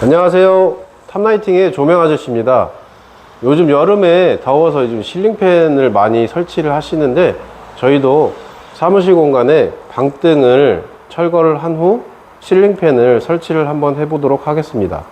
안녕하세요. 탑라이팅의 조명 아저씨입니다. 요즘 여름에 더워서 요즘 실링팬을 많이 설치를 하시는데 저희도 사무실 공간에 방등을 철거를 한 후 실링팬을 설치를 한번 해보도록 하겠습니다.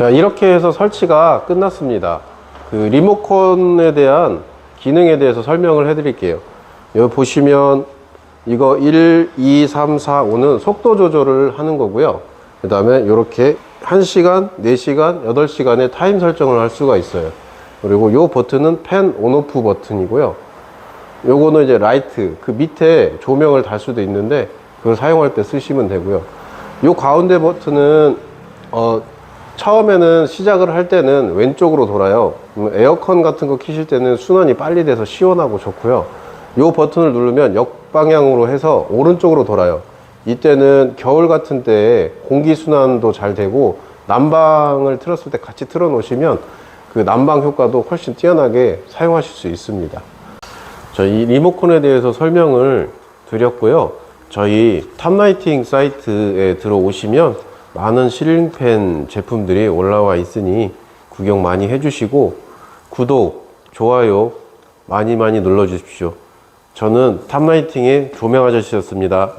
자, 이렇게 해서 설치가 끝났습니다. 그 리모컨에 대한 기능에 대해서 설명을 해 드릴게요. 여기 보시면 이거 1, 2, 3, 4, 5는 속도 조절을 하는 거고요. 그 다음에 이렇게 1시간, 4시간, 8시간의 타임 설정을 할 수가 있어요. 그리고 이 버튼은 펜 온오프 버튼이고요. 요거는 이제 라이트, 그 밑에 조명을 달 수도 있는데 그걸 사용할 때 쓰시면 되고요. 요 가운데 버튼은 어, 처음에는 시작을 할 때는 왼쪽으로 돌아요. 음, 에어컨 같은 거 키실 때는 순환이 빨리 돼서 시원하고 좋고요. 요 버튼을 누르면 역방향으로 해서 오른쪽으로 돌아요. 이때는 겨울 같은 때 공기 순환도 잘 되고 난방을 틀었을 때 같이 틀어 놓으시면 그 난방 효과도 훨씬 뛰어나게 사용하실 수 있습니다. 저희 리모컨에 대해서 설명을 드렸고요. 저희 탑라이팅 사이트에 들어오시면 많은 실링팬 제품들이 올라와 있으니 구경 많이 해주시고 구독, 좋아요 많이 많이 눌러주십시오. 저는 탑라이팅의 조명 아저씨였습니다.